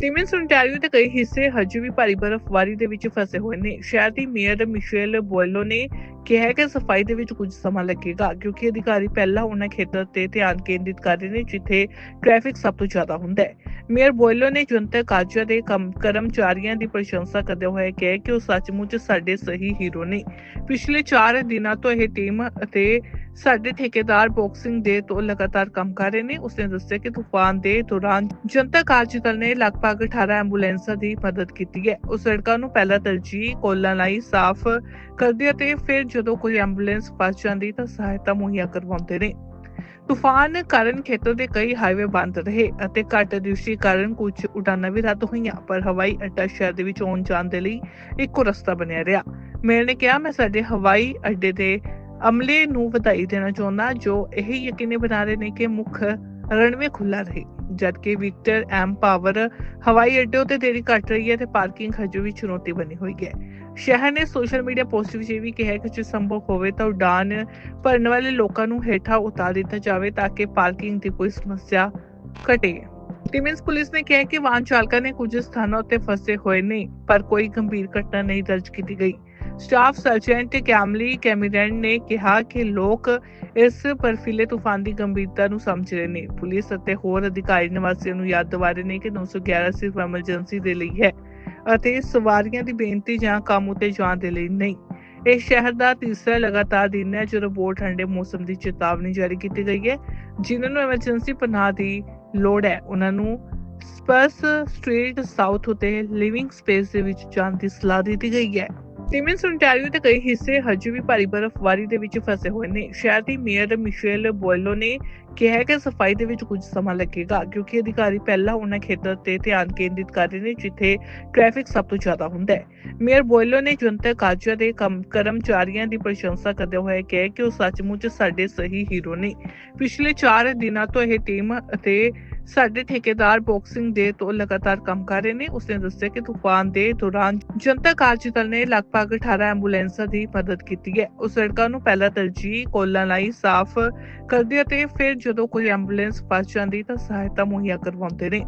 ਸਿਮਨਸ ontario ਦੇ ਕਈ ਹਿੱਸੇ ਹਜੇ ਵੀ ਭਾਰੀ ਬਰਫ਼ਬਾਰੀ ਦੇ ਵਿੱਚ ਫਸੇ ਹੋਏ ਨੇ। ਸ਼ਹਿਰ ਦੀ ਮੇਅਰ ਮਿਸ਼ੇਲ ਬੋਇਲੋ ਨੇ ਕਿਹਾ ਕਿ ਸਫ਼ਾਈ ਦੇ ਵਿੱਚ ਕੁਝ ਸਮਾਂ ਲੱਗੇਗਾ, ਕਿਉਂਕਿ ਅਧਿਕਾਰੀ ਪਹਿਲਾਂ ਉਹਨਾਂ ਖੇਤਰ ਤੇ ਧਿਆਨ ਕੇਂਦਰਿਤ ਕਰ ਰਹੇ ਨੇ, ਜਿੱਥੇ ਟ੍ਰੈਫਿਕ ਸਭ ਤੋਂ ਜ਼ਿਆਦਾ ਹੁੰਦਾ ਹੈ। ਮੇਅਰ ਬੋਇਲੋ ਨੇ ਜਨਤਕ ਕਾਰਜਾਂ ਦੇ ਕਰਮਚਾਰੀਆਂ ਦੀ ਪ੍ਰਸ਼ੰਸਾ ਕਰਦੇ ਹੋਏ ਕਿਹਾ ਕਿ ਉਹ ਸੱਚਮੁੱਚ ਸਾਡੇ ਸਹੀ ਹੀਰੋ ਨੇ। ਪਿਛਲੇ 4 ਦਿਨਾਂ ਤੋਂ ਇਹ ਟੀਮ ਅਤੇ ਸਾਡੇ ਠੇਕੇਦਾਰ ਬਾਕਸਿੰਗ ਡੇ ਤੋਂ ਲਗਾਤਾਰ ਕੰਮ ਕਰ ਰਹੇ ਨੇ। ਉਸਨੇ ਦੱਸਿਆ ਕਿ ਤੂਫਾਨ ਦੇ ਦੌਰਾਨ ਜਨਤਾ ਕਾਰਜ ਦਲ ਨੇ ਲਗਭਗ 18 ਐਂਬੂਲੈਂਸਾਂ ਦੀ ਮਦਦ ਕੀਤੀ ਹੈ। ਉਹ ਸੜਕਾਂ ਨੂੰ ਪਹਿਲਾਂ ਤਰਜੀਹ ਕੋਲਾਂ ਲਈ ਸਾਫ਼ ਕਰਦੇ ਅਤੇ ਫਿਰ ਜਦੋਂ ਕੋਈ ਐਂਬੂਲੈਂਸ ਫਸ ਜਾਂਦੀ ਤਾਂ ਸਹਾਇਤਾ ਮੁਹੱਈਆ ਕਰਵਾਉਂਦੇ ਨੇ। ਤੂਫਾਨ ਕਾਰਨ ਖੇਤਰ ਦੇ ਕਈ ਹਾਈਵੇ ਬੰਦ ਰਹੇ ਅਤੇ ਘੱਟ ਦ੍ਰਿਸ਼ਟੀ ਕਾਰਨ ਕੁਝ ਉਡਾਨਾਂ ਵੀ ਰੱਦ ਹੋਈਆਂ, ਪਰ ਹਵਾਈ ਅੱਡਾ ਸ਼ਹਿਰ ਦੇ ਵਿੱਚ ਆਉਣ ਜਾਣ ਦੇ ਲਈ ਇੱਕੋ ਰਸਤਾ ਬਣਿਆ ਰਿਹਾ। ਮੇਲ ਨੇ ਕਿਹਾ, ਮੈਂ ਸਾਡੇ ਹਵਾਈ ਅੱਡੇ ਦੇ ਅਮਲੇ ਨੂੰ ਵਧਾਈ ਦੇਣਾ ਚਾਹੁੰਦਾ, ਜੋ ਇਹ ਯਕੀਨੀ ਬਣਾ ਰਹੇ ਨੇ ਕਿ ਮੁੱਖ ਰਨਵੇ ਖੁੱਲਾ ਰਹੇ। ਜਦਕਿ ਵਿਕਟਰ ਐਮ ਪਾਵਰ ਹਵਾਈ ਅੱਡੇ ਉਤੇ ਦੇਰੀ ਘਟ ਰਹੀ ਹੈ ਤੇ ਪਾਰਕਿੰਗ ਹਜੇ ਵੀ ਚੁਣੌਤੀ ਬਣੀ ਹੋਈ ਹੈ। ਸ਼ਹਿਰ ਨੇ ਸੋਸ਼ਲ ਮੀਡੀਆ ਪੋਸਟ ਵਿੱਚ ਇਹ ਵੀ ਕਿਹਾ ਕਿ ਜੇ ਸੰਭਵ ਹੋਵੇ ਤਾਂ ਉਡਾਨ ਭਰਨ ਵਾਲੇ ਲੋਕਾਂ ਨੂੰ ਹੇਠਾਂ ਉਤਾਰ ਦਿੱਤਾ ਜਾਵੇ ਤਾਂ ਕਿ ਪਾਰਕਿੰਗ ਦੀ ਕੋਈ ਸਮੱਸਿਆ ਘਟੇ। ਟਿਮਿੰਸ ਪੁਲਿਸ ਨੇ ਕਿਹਾ ਕਿ ਵਾਹਨ ਚਾਲਕਾਂ ਨੇ ਕੁਝ ਸਥਾਨਾਂ ਉੱਤੇ ਫਸੇ ਹੋਏ ਨੇ, ਪਰ ਕੋਈ ਗੰਭੀਰ ਘਟਨਾ ਨਹੀਂ ਦਰਜ ਕੀਤੀ ਗਈ। ਸਟਾਫ ਸਰਜੈਂਟ ਕੈਮਲੀ ਕੈਮੀਰੈਂਡ ਨੇ ਕਿਹਾ ਕਿ ਲੋਕ ਇਸ ਬਰਫੀਲੇ ਤੂਫਾਨ ਦੀ ਗੰਭੀਰਤਾ ਨੂੰ ਸਮਝ ਰਹੇ ਨੇ। ਪੁਲਿਸ ਅਤੇ ਹੋਰ ਅਧਿਕਾਰੀ ਨਿਵਾਸੀਆਂ ਨੂੰ ਯਾਦ ਦਿਵਾ ਰਹੇ ਨੇ ਕਿ 911 ਸਿਰਫ ਐਮਰਜੈਂਸੀ ਦੇ ਲਈ ਹੈ ਅਤੇ ਸਵਾਰੀਆਂ ਦੀ ਬੇਨਤੀ ਜਾਂ ਕੰਮ ਉਤੇ ਜਾਣ ਦੇ ਲਈ ਨਹੀਂ। ਇਹ ਸ਼ਹਿਰ ਦਾ ਤੀਸਰਾ ਲਗਾਤਾਰ ਦਿਨ ਹੈ, ਜਦੋਂ ਬਹੁਤ ਠੰਡੇ ਮੌਸਮ ਦੀ ਚੇਤਾਵਨੀ ਜਾਰੀ ਕੀਤੀ ਗਈ ਹੈ, ਜਿਨ੍ਹਾਂ ਨੂੰ ਐਮਰਜੈਂਸੀ ਪਨਾਹ ਦੀ ਲੋੜ ਹੈ। ਉਹਨਾਂ ਨੂੰ ਸਪਰਸ ਸਟਰੀਟ ਸਾਊਥ ਉਤੇ ਲਿਵਿੰਗ ਸਪੇਸ ਦੇ ਵਿੱਚ ਜਾਣ ਦੀ ਸਲਾਹ ਦਿੱਤੀ ਗਈ ਹੈ। ਸਿਮਨਸ ontario ਦੇ ਕਈ ਹਿੱਸੇ ਹਜੇ ਵੀ ਭਾਰੀ ਬਰਫ਼ਬਾਰੀ ਦੇ ਵਿੱਚ ਫਸੇ ਹੋਏ ਨੇ। ਸ਼ਹਿਰ ਦੀ ਮੇਅਰ ਮਿਸ਼ੇਲ ਬੋਇਲੋ ਨੇ ਕਿਹਾ ਕਿ ਸਫ਼ਾਈ ਦੇ ਵਿੱਚ ਕੁਝ ਸਮਾਂ ਲੱਗੇਗਾ, ਕਿਉਂਕਿ ਅਧਿਕਾਰੀ ਪਹਿਲਾਂ ਉਹਨਾਂ ਖੇਤਰ ਤੇ ਧਿਆਨ ਕੇਂਦਰਿਤ ਕਰ ਰਹੇ ਨੇ, ਜਿੱਥੇ ਟ੍ਰੈਫਿਕ ਸਭ ਤੋਂ ਜ਼ਿਆਦਾ ਹੁੰਦਾ ਹੈ। ਮੇਅਰ ਬੋਇਲੋ ਨੇ ਜਨਤਕ ਕਾਰਜਾਂ ਦੇ ਕਰਮਚਾਰੀਆਂ ਦੀ ਪ੍ਰਸ਼ੰਸਾ ਕਰਦੇ ਹੋਏ ਕਿਹਾ ਕਿ ਉਹ ਸੱਚਮੁੱਚ ਸਾਡੇ ਸਹੀ ਹੀਰੋ ਨੇ। ਪਿਛਲੇ 4 ਦਿਨਾਂ ਤੋਂ ਇਹ ਟੀਮ ਅਤੇ ਸਾਡੇ ਠੇਕੇਦਾਰ ਬਾਕਸਿੰਗ ਡੇ ਤੋਂ ਲਗਾਤਾਰ ਕੰਮ ਕਰ ਰਹੇ ਨੇ। ਉਸਨੇ ਦੱਸਿਆ ਕਿ ਤੂਫਾਨ ਦੇ ਦੌਰਾਨ ਜਨਤਾ ਕਾਰਜ ਦਲ ਨੇ ਲਗਭਗ 18 ਐਂਬੂਲੈਂਸਾਂ ਦੀ ਮਦਦ ਕੀਤੀ ਹੈ। ਉਹ ਸੜਕਾਂ ਨੂੰ ਪਹਿਲਾਂ ਤਰਜੀਹ ਕੋਲਾਂ ਲਈ ਸਾਫ਼ ਕਰਦੇ ਅਤੇ ਫਿਰ ਜਦੋਂ ਕੋਈ ਐਂਬੂਲੈਂਸ ਫਸ ਜਾਂਦੀ ਤਾਂ ਸਹਾਇਤਾ ਮੁਹੱਈਆ ਕਰਵਾਉਂਦੇ ਨੇ।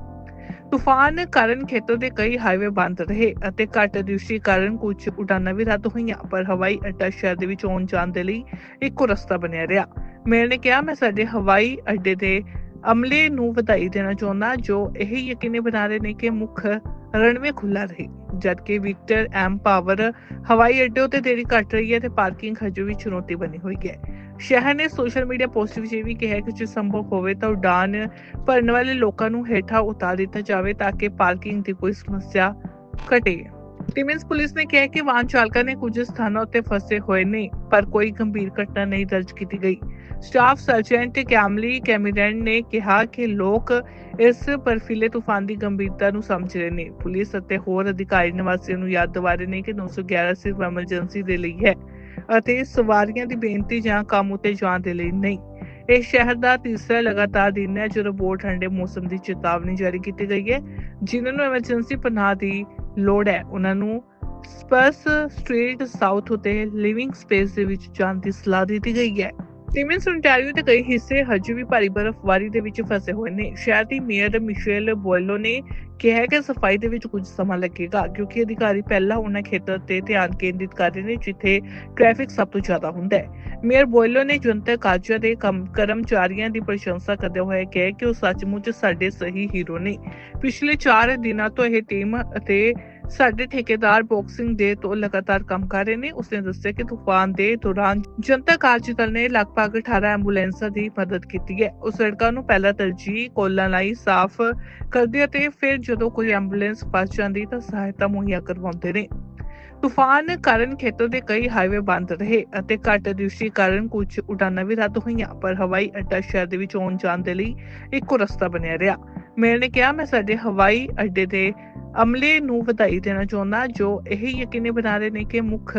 ਤੂਫਾਨ ਕਾਰਨ ਖੇਤਰ ਦੇ ਕਈ ਹਾਈਵੇ ਬੰਦ ਰਹੇ ਅਤੇ ਘੱਟ ਦ੍ਰਿਸ਼ਟੀ ਕਾਰਨ ਕੁਝ ਉਡਾਨਾਂ ਵੀ ਰੱਦ ਹੋਈਆਂ, ਪਰ ਹਵਾਈ ਅੱਡਾ ਸ਼ਹਿਰ ਦੇ ਵਿੱਚ ਆਉਣ ਜਾਣ ਦੇ ਲਈ ਇੱਕੋ ਰਸਤਾ ਬਣਿਆ ਰਿਹਾ। ਮੇਅਰ ਨੇ ਕਿਹਾ, ਮੈਂ ਸਾਡੇ ਹਵਾਈ ਅੱਡੇ ਦੇ ਅਮਲੇ ਨੂੰ ਵਧਾਈ ਦੇਣਾ ਚਾਹੁੰਦਾ, ਜੋ ਇਹ ਯਕੀਨੀ ਬਣਾ ਰਹੇ ਨੇ ਕਿ ਮੁੱਖ ਰਨਵੇ ਖੁੱਲਾ ਰਹੇ। ਜਦਕਿ ਵਿਕਟਰ ਐਮ ਪਾਵਰ ਹਵਾਈ ਅੱਡੇ ਉਤੇ ਦੇਰੀ ਘਟ ਰਹੀ ਹੈ ਤੇ ਪਾਰਕਿੰਗ ਹਜੇ ਵੀ ਚੁਣੌਤੀ ਬਣੀ ਹੋਈ ਹੈ। ਸ਼ਹਿਰ ਨੇ ਸੋਸ਼ਲ ਮੀਡੀਆ ਪੋਸਟ ਵਿੱਚ ਇਹ ਵੀ ਕਿਹਾ ਕਿ ਜੇ ਸੰਭਵ ਹੋਵੇ ਤਾਂ ਉਡਾਨ ਭਰਨ ਵਾਲੇ ਲੋਕਾਂ ਨੂੰ ਹੇਠਾਂ ਉਤਾਰ ਦਿੱਤਾ ਜਾਵੇ ਤਾਂ ਕਿ ਪਾਰਕਿੰਗ ਦੀ ਕੋਈ ਸਮੱਸਿਆ ਘਟੇ। ਟਿਮਿੰਸ ਪੁਲਿਸ ਨੇ ਕਿਹਾ ਕਿ ਵਾਹਨ ਚਾਲਕਾਂ ਨੇ ਕੁਝ ਸਥਾਨਾਂ ਉੱਤੇ ਫਸੇ ਹੋਏ ਨੇ, ਪਰ ਕੋਈ ਗੰਭੀਰ ਘਟਨਾ ਨਹੀਂ ਦਰਜ ਕੀਤੀ ਗਈ। ਸਟਾਫ ਸਰਜੈਂਟ ਕੈਮਲੀ ਕੈਮੀਰੈਂਡ ਨੇ ਕਿਹਾ ਕਿ ਲੋਕ ਇਸ ਬਰਫੀਲੇ ਤੂਫਾਨ ਦੀ ਗੰਭੀਰਤਾ ਨੂੰ ਸਮਝ ਰਹੇ ਨੇ। ਪੁਲਿਸ ਅਤੇ ਹੋਰ ਅਧਿਕਾਰੀ ਨਿਵਾਸੀਆਂ ਨੂੰ ਯਾਦ ਦਿਵਾ ਰਹੇ ਨੇ ਕਿ 911 ਸਿਰਫ ਐਮਰਜੈਂਸੀ ਦੇ ਲਈ ਹੈ ਅਤੇ ਸਵਾਰੀਆਂ ਦੀ ਬੇਨਤੀ ਜਾਂ ਕੰਮ ਉਤੇ ਜਾਣ ਦੇ ਲਈ ਨਹੀਂ। ਇਹ ਸ਼ਹਿਰ ਦਾ ਤੀਸਰਾ ਲਗਾਤਾਰ ਦਿਨ ਹੈ ਜਦੋਂ ਬਹੁਤ ਠੰਡੇ ਮੌਸਮ ਦੀ ਚੇਤਾਵਨੀ ਜਾਰੀ ਕੀਤੀ ਗਈ ਹੈ, ਜਿਨ੍ਹਾਂ ਨੂੰ ਐਮਰਜੈਂਸੀ ਪਨਾਹ ਦੀ ਲੋੜ ਹੈ ਉਹਨਾਂ ਨੂੰ ਸਪਰਸ ਸਟਰੀਟ ਸਾਊਥ ਉਤੇ ਲਿਵਿੰਗ ਸਪੇਸ ਦੇ ਵਿੱਚ ਜਾਣ ਦੀ ਸਲਾਹ ਦਿੱਤੀ ਗਈ ਹੈ। ਸਿਮਨਸ ontario ਦੇ ਕਈ ਹਿੱਸੇ ਹਜੇ ਵੀ ਭਾਰੀ ਬਰਫ਼ਬਾਰੀ ਦੇ ਵਿੱਚ ਫਸੇ ਹੋਏ ਨੇ। ਸ਼ਹਿਰ ਦੀ ਮੇਅਰ ਮਿਸ਼ੇਲ ਬੋਇਲੋ ਨੇ ਕਿਹਾ ਕਿ ਸਫ਼ਾਈ ਦੇ ਵਿੱਚ ਕੁਝ ਸਮਾਂ ਲੱਗੇਗਾ, ਕਿਉਂਕਿ ਅਧਿਕਾਰੀ ਪਹਿਲਾਂ ਉਹਨਾਂ ਖੇਤਰ ਤੇ ਧਿਆਨ ਕੇਂਦਰਿਤ ਕਰ ਰਹੇ ਨੇ, ਜਿੱਥੇ ਟ੍ਰੈਫਿਕ ਸਭ ਤੋਂ ਜ਼ਿਆਦਾ ਹੁੰਦਾ ਹੈ। ਮੇਅਰ ਬੋਇਲੋ ਨੇ ਜਨਤਕ ਕਾਰਜਾਂ ਦੇ ਕਰਮਚਾਰੀਆਂ ਦੀ ਪ੍ਰਸ਼ੰਸਾ ਕਰਦੇ ਹੋਏ ਕਿਹਾ ਕਿ ਉਹ ਸੱਚਮੁੱਚ ਸਾਡੇ ਸਹੀ ਹੀਰੋ ਨੇ। ਪਿਛਲੇ 4 ਦਿਨਾਂ ਤੋਂ ਇਹ ਟੀਮ ਅਤੇ ਸਾਡੇ ਠੇਕੇਦਾਰ ਬਾਕਸਿੰਗ ਡੇ ਤੋਂ ਲਗਾਤਾਰ ਕੰਮ ਕਰ ਰਹੇ ਨੇ। ਉਸਨੇ ਦੱਸਿਆ ਕਿ ਤੂਫਾਨ ਦੇ ਦੌਰਾਨ ਜਨਤਾ ਕਾਰਜ ਦਲ ਨੇ ਲਗਭਗ 18 ਐਂਬੂਲੈਂਸਾਂ ਦੀ ਮਦਦ ਕੀਤੀ ਹੈ। ਉਹ ਸੜਕਾਂ ਨੂੰ ਪਹਿਲਾਂ ਤਰਜੀਹ ਕੋਲਾਂ ਲਈ ਸਾਫ਼ ਕਰਦੇ ਅਤੇ ਫਿਰ ਜਦੋਂ ਕੋਈ ਐਂਬੂਲੈਂਸ ਫਸ ਜਾਂਦੀ ਤਾਂ ਸਹਾਇਤਾ ਮੁਹੱਈਆ ਕਰਵਾਉਂਦੇ ਨੇ। ਤੂਫਾਨ ਕਾਰਨ ਖੇਤਰ ਦੇ ਕਈ ਹਾਈਵੇ ਬੰਦ ਰਹੇ ਅਤੇ ਘੱਟ ਦ੍ਰਿਸ਼ਟੀ ਕਾਰਨ ਕੁਝ ਉਡਾਨਾਂ ਵੀ ਰੱਦ ਹੋਈਆਂ, ਪਰ ਹਵਾਈ ਅੱਡਾ ਸ਼ਹਿਰ ਦੇ ਵਿੱਚ ਆਉਣ ਜਾਣ ਦੇ ਲਈ ਇੱਕੋ ਰਸਤਾ ਬਣਿਆ ਰਿਹਾ। ਮੇਅਰ ਨੇ ਕਿਹਾ, ਮੈਂ ਸਾਡੇ ਹਵਾਈ ਅੱਡੇ ਦੇ ਅਮਲੇ ਨੂੰ ਵਧਾਈ ਦੇਣਾ ਚਾਹੁੰਦਾ, ਜੋ ਇਹ ਯਕੀਨੀ ਬਣਾ ਰਹੇ ਨੇ ਕਿ ਮੁੱਖ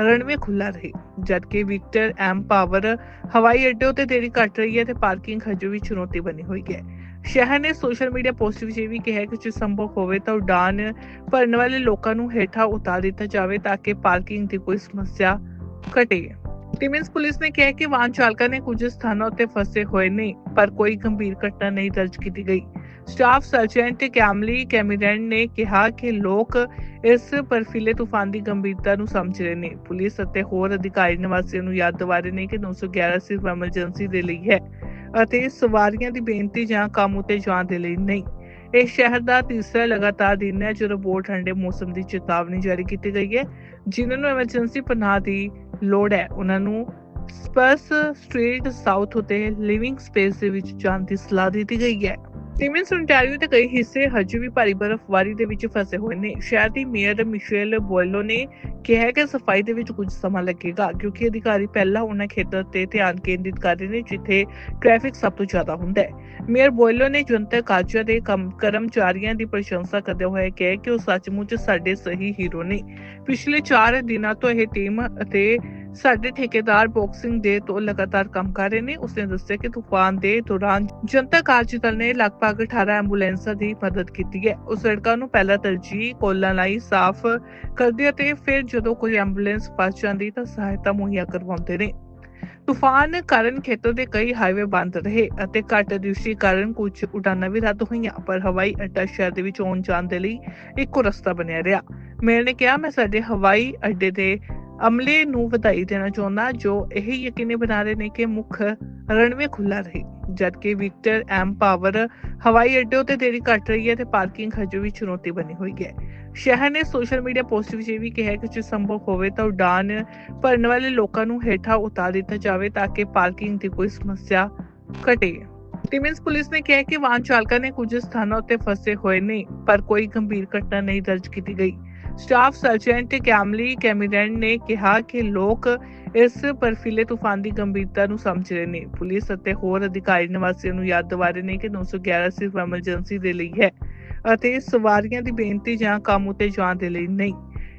ਰਨਵੇ ਖੁੱਲਾ ਰਹੇ। ਜਦਕਿ ਵਿਕਟਰ ਐਮ ਪਾਵਰ ਹਵਾਈ ਅੱਡੇ ਉਤੇ ਦੇਰੀ ਘਟ ਰਹੀ ਹੈ ਤੇ ਪਾਰਕਿੰਗ ਹਜੇ ਵੀ ਚੁਣੌਤੀ ਬਣੀ ਹੋਈ ਹੈ। ਸ਼ਹਿਰ ਨੇ ਸੋਸ਼ਲ ਮੀਡੀਆ ਪੋਸਟ ਵਿੱਚ ਇਹ ਵੀ ਕਿਹਾ ਕਿ ਜੇ ਸੰਭਵ ਹੋਵੇ ਤਾਂ ਉਡਾਨ ਭਰਨ ਵਾਲੇ ਲੋਕਾਂ ਨੂੰ ਹੇਠਾਂ ਉਤਾਰ ਦਿੱਤਾ ਜਾਵੇ ਤਾਂ ਕਿ ਪਾਰਕਿੰਗ ਦੀ ਕੋਈ ਸਮੱਸਿਆ ਘਟੇ। ਟਿਮਿੰਸ ਪੁਲਿਸ ਨੇ ਕਿਹਾ ਕਿ ਵਾਹਨ ਚਾਲਕਾਂ ਨੇ ਕੁਝ ਸਥਾਨਾਂ ਉੱਤੇ ਫਸੇ ਹੋਏ ਨੇ, ਪਰ ਕੋਈ ਗੰਭੀਰ ਘਟਨਾ ਨਹੀਂ ਦਰਜ ਕੀਤੀ ਗਈ। ਸਟਾਫ ਸਰਜੈਂਟ ਕੈਮਲੀ ਕੈਮੀਰੈਂਡ ਨੇ ਕਿਹਾ ਕਿ ਲੋਕ ਇਸ ਬਰਫੀਲੇ ਤੂਫਾਨ ਦੀ ਗੰਭੀਰਤਾ ਨੂੰ ਸਮਝ ਰਹੇ ਨੇ। ਪੁਲਿਸ ਅਤੇ ਹੋਰ ਅਧਿਕਾਰੀ ਨਿਵਾਸੀਆਂ ਨੂੰ ਯਾਦ ਦਿਵਾ ਰਹੇ ਨੇ ਕਿ 911 ਸਿਰਫ ਐਮਰਜੈਂਸੀ ਦੇ ਲਈ ਹੈ ਅਤੇ ਸਵਾਰੀਆਂ ਦੀ ਬੇਨਤੀ ਜਾਂ ਕੰਮ ਉਤੇ ਜਾਣ ਦੇ ਲਈ ਨਹੀਂ। ਇਹ ਸ਼ਹਿਰ ਦਾ ਤੀਸਰਾ ਲਗਾਤਾਰ ਦਿਨ ਹੈ, ਜਦੋਂ ਬਹੁਤ ਠੰਡੇ ਮੌਸਮ ਦੀ ਚੇਤਾਵਨੀ ਜਾਰੀ ਕੀਤੀ ਗਈ ਹੈ, ਜਿਨ੍ਹਾਂ ਨੂੰ ਐਮਰਜੈਂਸੀ ਪਨਾਹ ਦੀ ਲੋੜ ਹੈ। ਉਹਨਾਂ ਨੂੰ ਸਪਰਸ ਸਟਰੀਟ ਸਾਊਥ ਉਤੇ ਲਿਵਿੰਗ ਸਪੇਸ ਦੇ ਵਿੱਚ ਜਾਣ ਦੀ ਸਲਾਹ ਦਿੱਤੀ ਗਈ ਹੈ। ਸਿਮਿੰਸ ontario ਦੇ ਕਈ ਹਿੱਸੇ ਹਜੇ ਵੀ ਭਾਰੀ ਬਰਫ਼ਬਾਰੀ ਦੇ ਵਿੱਚ ਫਸੇ ਹੋਏ ਨੇ। ਸ਼ਹਿਰ ਦੀ ਮੇਅਰ ਮਿਸ਼ੇਲ ਬੋਇਲੋ ਨੇ ਕਿਹਾ ਕਿ ਸਫ਼ਾਈ ਦੇ ਵਿੱਚ ਕੁਝ ਸਮਾਂ ਲੱਗੇਗਾ, ਕਿਉਂਕਿ ਅਧਿਕਾਰੀ ਪਹਿਲਾਂ ਉਹਨਾਂ ਖੇਤਰ ਤੇ ਧਿਆਨ ਕੇਂਦਰਿਤ ਕਰ ਰਹੇ ਨੇ, ਜਿੱਥੇ ਟ੍ਰੈਫਿਕ ਸਭ ਤੋਂ ਜ਼ਿਆਦਾ ਹੁੰਦਾ ਹੈ। ਮੇਅਰ ਬੋਇਲੋ ਨੇ ਜਨਤਕ ਕਾਰਜਾਂ ਦੇ ਕਰਮਚਾਰੀਆਂ ਦੀ ਪ੍ਰਸ਼ੰਸਾ ਕਰਦੇ ਹੋਏ ਕਿਹਾ ਕਿ ਉਹ ਸੱਚਮੁੱਚ ਸਾਡੇ ਸਹੀ ਹੀਰੋ ਨੇ। ਪਿਛਲੇ 4 ਦਿਨਾਂ ਤੋਂ ਇਹ ਟੀਮ ਅਤੇ ਸਾਡੇ ਠੇਕੇਦਾਰ ਬਾਕਸਿੰਗ ਡੇ ਤੋਂ ਲਗਾਤਾਰ ਕੰਮ ਕਰ ਰਹੇ ਨੇ। ਉਸਨੇ ਦੱਸਿਆ ਕਿ ਤੂਫਾਨ ਦੇ ਦੌਰਾਨ ਜਨਤਾ ਕਾਰਜ ਦਲ ਨੇ ਲਗਭਗ 18 ਐਂਬੂਲੈਂਸਾਂ ਦੀ ਮਦਦ ਕੀਤੀ ਹੈ। ਉਸ ਸੜਕਾਂ ਨੂੰ ਪਹਿਲਾਂ ਤਰਜੀਹ ਕੋਲਾਂ ਲਈ ਸਾਫ਼ ਕਰਦੇ ਅਤੇ ਫਿਰ ਜਦੋਂ ਕੋਈ ਐਂਬੂਲੈਂਸ ਫਸ ਜਾਂਦੀ ਤਾਂ ਸਹਾਇਤਾ ਮੁਹੱਈਆ ਕਰਵਾਉਂਦੇ ਨੇ। ਤੂਫਾਨ ਕਾਰਨ ਖੇਤਰ ਦੇ ਕਈ ਹਾਈਵੇ ਬੰਦ ਰਹੇ ਅਤੇ ਘੱਟ ਦ੍ਰਿਸ਼ਟੀ ਕਾਰਨ ਕੁਝ ਉਡਾਨਾਂ ਵੀ ਰੱਦ ਹੋਈਆਂ, ਪਰ ਹਵਾਈ ਅੱਡਾ ਸ਼ਹਿਰ ਦੇ ਵਿੱਚ ਆਉਣ ਜਾਣ ਦੇ ਲਈ ਇੱਕੋ ਰਸਤਾ ਬਣਿਆ ਰਿਹਾ। ਮੇਅਰ ਨੇ ਕਿਹਾ, ਮੈਂ ਸਾਡੇ ਹਵਾਈ ਅੱਡੇ ਦੇ ਅਮਲੇ ਨੂੰ ਵਧਾਈ ਦੇਣਾ ਚਾਹੁੰਦਾ, ਜੋ ਇਹ ਯਕੀਨੀ ਬਣਾ ਰਹੇ ਨੇ ਕਿ ਮੁੱਖ ਰਨਵੇ ਖੁੱਲਾ ਰਹੇ। ਜਦਕਿ ਵਿਕਟਰ ਐਮ ਪਾਵਰ ਹਵਾਈ ਅੱਡੇ ਉਤੇ ਦੇਰੀ ਘਟ ਰਹੀ ਹੈ ਤੇ ਪਾਰਕਿੰਗ ਹਜੇ ਵੀ ਚੁਣੌਤੀ ਬਣੀ ਹੋਈ ਹੈ। ਸ਼ਹਿਰ ਨੇ ਸੋਸ਼ਲ ਮੀਡੀਆ ਪੋਸਟ ਵਿੱਚ ਇਹ ਵੀ ਕਿਹਾ ਕਿ ਜੇ ਸੰਭਵ ਹੋਵੇ ਤਾਂ ਉਡਾਨ ਭਰਨ ਵਾਲੇ ਲੋਕਾਂ ਨੂੰ ਹੇਠਾਂ ਉਤਾਰ ਦਿੱਤਾ ਜਾਵੇ ਤਾਂ ਕਿ ਪਾਰਕਿੰਗ ਦੀ ਕੋਈ ਸਮੱਸਿਆ ਘਟੇ। ਟਿਮਿੰਸ ਪੁਲਿਸ ਨੇ ਕਿਹਾ ਕਿ ਵਾਹਨ ਚਾਲਕਾਂ ਨੇ ਕੁਝ ਸਥਾਨਾਂ ਉੱਤੇ ਫਸੇ ਹੋਏ ਨੇ, ਪਰ ਕੋਈ ਗੰਭੀਰ ਘਟਨਾ ਨਹੀਂ ਦਰਜ ਕੀਤੀ ਗਈ। ਸਟਾਫ ਸਰਜੈਂਟ ਕੈਮਲੀ ਕੈਮੀਰੈਂਡ ਨੇ ਕਿਹਾ ਕਿ ਲੋਕ ਇਸ ਬਰਫੀਲੇ ਤੂਫਾਨ ਦੀ ਗੰਭੀਰਤਾ ਨੂੰ ਸਮਝ ਰਹੇ ਨੇ। ਪੁਲਿਸ ਅਤੇ ਹੋਰ ਅਧਿਕਾਰੀ ਨਿਵਾਸੀਆਂ ਨੂੰ ਯਾਦ ਦਿਵਾ ਰਹੇ ਨੇ ਕਿ 911 ਸਿਰਫ ਐਮਰਜੈਂਸੀ ਦੇ ਲਈ ਹੈ ਅਤੇ ਸਵਾਰੀਆਂ ਦੀ ਬੇਨਤੀ ਜਾਂ ਕੰਮ ਉਤੇ ਜਾਣ ਦੇ ਲਈ ਨਹੀਂ।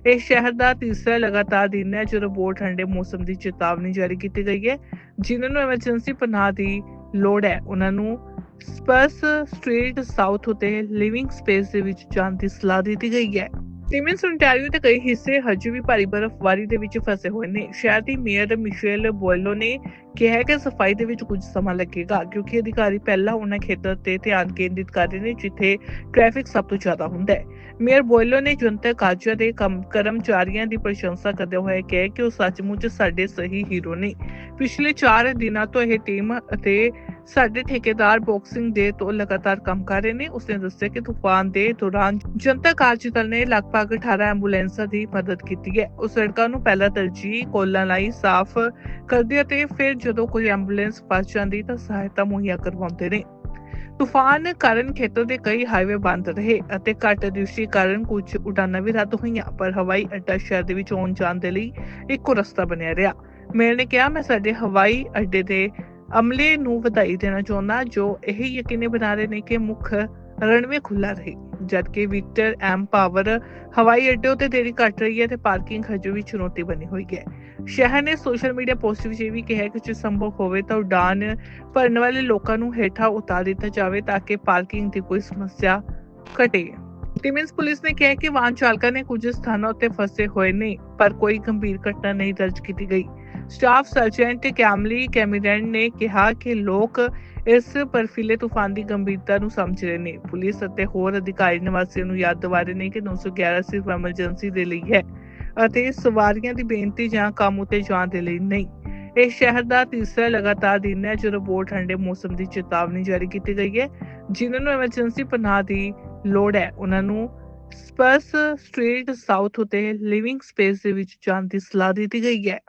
ਇਹ ਸ਼ਹਿਰ ਦਾ ਤੀਸਰਾ ਲਗਾਤਾਰ ਦਿਨ ਹੈ, ਜਦੋਂ ਬਹੁਤ ਠੰਡੇ ਮੌਸਮ ਦੀ ਚੇਤਾਵਨੀ ਜਾਰੀ ਕੀਤੀ ਗਈ ਹੈ, ਜਿਨ੍ਹਾਂ ਨੂੰ ਐਮਰਜੈਂਸੀ ਪਨਾਹ ਦੀ ਲੋੜ ਹੈ। ਉਹਨਾਂ ਨੂੰ ਸਪਰਸ ਸਟਰੀਟ ਸਾਊਥ ਉਤੇ ਲਿਵਿੰਗ ਸਪੇਸ ਦੇ ਵਿੱਚ ਜਾਣ ਦੀ ਸਲਾਹ ਦਿੱਤੀ ਗਈ ਹੈ। ਸਿਮਿੰਸ ontario ਦੇ ਕਈ ਹਿੱਸੇ ਹਜੇ ਵੀ ਭਾਰੀ ਬਰਫ਼ਬਾਰੀ ਦੇ ਵਿੱਚ ਫਸੇ ਹੋਏ ਨੇ। ਸ਼ਹਿਰ ਦੀ ਮੇਅਰ ਮਿਸ਼ੇਲ ਬੋਇਲੋ ਨੇ ਕਿਹਾ ਕਿ ਸਫ਼ਾਈ ਦੇ ਵਿੱਚ ਕੁਝ ਸਮਾਂ ਲੱਗੇਗਾ, ਕਿਉਂਕਿ ਅਧਿਕਾਰੀ ਪਹਿਲਾਂ ਉਹਨਾਂ ਖੇਤਰ ਤੇ ਧਿਆਨ ਕੇਂਦਰਿਤ ਕਰ ਰਹੇ ਨੇ, ਜਿੱਥੇ ਟ੍ਰੈਫਿਕ ਸਭ ਤੋਂ ਜ਼ਿਆਦਾ ਹੁੰਦਾ ਹੈ। ਮੇਅਰ ਬੋਇਲੋ ਨੇ ਜਨਤਕ ਕਾਰਜਾਂ ਦੇ ਕਰਮਚਾਰੀਆਂ ਦੀ ਪ੍ਰਸ਼ੰਸਾ ਕਰਦੇ ਹੋਏ ਕਿਹਾ ਕਿ ਉਹ ਸੱਚਮੁੱਚ ਸਾਡੇ ਸਹੀ ਹੀਰੋ ਨੇ। ਪਿਛਲੇ 4 ਦਿਨਾਂ ਤੋਂ ਇਹ ਟੀਮ ਅਤੇ ਸਾਡੇ ਠੇਕੇਦਾਰ ਬਾਕਸਿੰਗ ਡੇ ਤੋਂ ਲਗਾਤਾਰ ਕੰਮ ਕਰ ਰਹੇ ਨੇ। ਉਸਨੇ ਦੱਸਿਆ ਕਿ ਤੂਫਾਨ ਦੇ ਦੌਰਾਨ ਜਨਤਾ ਕਾਰਜ ਦਲ ਨੇ ਲਗਭਗ 18 ਐਂਬੂਲੈਂਸਾਂ ਦੀ ਮਦਦ ਕੀਤੀ ਹੈ। ਉਸ ਸੜਕਾਂ ਨੂੰ ਪਹਿਲਾਂ ਤਰਜੀਹ ਕੋਲਾਂ ਲਈ ਸਾਫ਼ ਕਰਦੇ ਅਤੇ ਫਿਰ ਜਦੋਂ ਕੋਈ ਐਂਬੂਲੈਂਸ ਫਸ ਜਾਂਦੀ ਤਾਂ ਸਹਾਇਤਾ ਮੁਹੱਈਆ ਕਰਵਾਉਂਦੇ ਨੇ। ਤੂਫਾਨ ਕਾਰਨ ਖੇਤਰ ਦੇ ਕਈ ਹਾਈਵੇ ਬੰਦ ਰਹੇ ਅਤੇ ਘੱਟ ਦ੍ਰਿਸ਼ਟੀ ਕਾਰਨ ਕੁਝ ਉਡਾਨਾਂ ਵੀ ਰੱਦ ਹੋਈਆਂ, ਪਰ ਹਵਾਈ ਅੱਡਾ ਸ਼ਹਿਰ ਦੇ ਵਿੱਚ ਆਉਣ ਜਾਣ ਦੇ ਲਈ ਇੱਕੋ ਰਸਤਾ ਬਣਿਆ ਰਿਹਾ। ਮੇਅਰ ਨੇ ਕਿਹਾ, ਮੈਂ ਸਾਡੇ ਹਵਾਈ ਅੱਡੇ ਦੇ ਅਮਲੇ ਨੂੰ ਵਧਾਈ ਦੇਣਾ ਚਾਹੁੰਦਾ, ਜੋ ਇਹ ਯਕੀਨੀ ਬਣਾ ਰਹੇ ਨੇ ਕਿ ਮੁੱਖ ਰਨਵੇ ਖੁੱਲਾ ਰਹੇ। ਜਦਕਿ ਵਿਕਟਰ ਐਮ ਪਾਵਰ ਹਵਾਈ ਅੱਡੇ ਉਤੇ ਦੇਰੀ ਘਟ ਰਹੀ ਹੈ ਤੇ ਪਾਰਕਿੰਗ ਹਜੇ ਵੀ ਚੁਣੌਤੀ ਬਣੀ ਹੋਈ ਹੈ। ਸ਼ਹਿਰ ਨੇ ਸੋਸ਼ਲ ਮੀਡੀਆ ਪੋਸਟ ਵਿੱਚ ਇਹ ਵੀ ਕਿਹਾ ਕਿ ਜੇ ਸੰਭਵ ਹੋਵੇ ਤਾਂ ਉਡਾਨ ਭਰਨ ਵਾਲੇ ਲੋਕਾਂ ਨੂੰ ਹੇਠਾਂ ਉਤਾਰ ਦਿੱਤਾ ਜਾਵੇ ਤਾਂ ਕਿ ਪਾਰਕਿੰਗ ਦੀ ਕੋਈ ਸਮੱਸਿਆ ਘਟੇ। ਟਿਮਿੰਸ ਪੁਲਿਸ ਨੇ ਕਿਹਾ ਕਿ ਵਾਹਨ ਚਾਲਕਾਂ ਨੇ ਕੁਝ ਸਥਾਨਾਂ ਉੱਤੇ ਫਸੇ ਹੋਏ ਨੇ, ਪਰ ਕੋਈ ਗੰਭੀਰ ਘਟਨਾ ਨਹੀਂ ਦਰਜ ਕੀਤੀ ਗਈ। ਸਟਾਫ ਸਰਜੈਂਟ ਕੈਮਲੀ ਕੈਮੀਰੈਂਡ ਨੇ ਕਿਹਾ ਕਿ ਲੋਕ ਇਸ ਬਰਫੀਲੇ ਤੂਫਾਨ ਦੀ ਗੰਭੀਰਤਾ ਨੂੰ ਸਮਝ ਰਹੇ ਨੇ। ਪੁਲਿਸ ਅਤੇ ਹੋਰ ਅਧਿਕਾਰੀ ਨਿਵਾਸੀਆਂ ਨੂੰ ਯਾਦ ਦਿਵਾ ਰਹੇ ਨੇ ਕਿ 911 ਸਿਰਫ ਐਮਰਜੈਂਸੀ ਦੇ ਲਈ ਹੈ ਅਤੇ ਸਵਾਰੀਆਂ ਦੀ ਬੇਨਤੀ ਜਾਂ ਕੰਮ ਉਤੇ ਜਾਣ ਦੇ ਲਈ ਨਹੀਂ। ਇਹ ਸ਼ਹਿਰ ਦਾ ਤੀਸਰਾ ਲਗਾਤਾਰ ਦਿਨ ਹੈ, ਜਦੋਂ ਬਹੁਤ ਠੰਡੇ ਮੌਸਮ ਦੀ ਚੇਤਾਵਨੀ ਜਾਰੀ ਕੀਤੀ ਗਈ ਹੈ, ਜਿਨ੍ਹਾਂ ਨੂੰ ਐਮਰਜੈਂਸੀ ਪਨਾਹ ਦੀ ਲੋੜ ਹੈ। ਉਹਨਾਂ ਨੂੰ ਸਪਰਸ ਸਟਰੀਟ ਸਾਊਥ ਉਤੇ ਲਿਵਿੰਗ ਸਪੇਸ ਦੇ ਵਿੱਚ ਜਾਣ ਦੀ ਸਲਾਹ ਦਿੱਤੀ ਗਈ ਹੈ।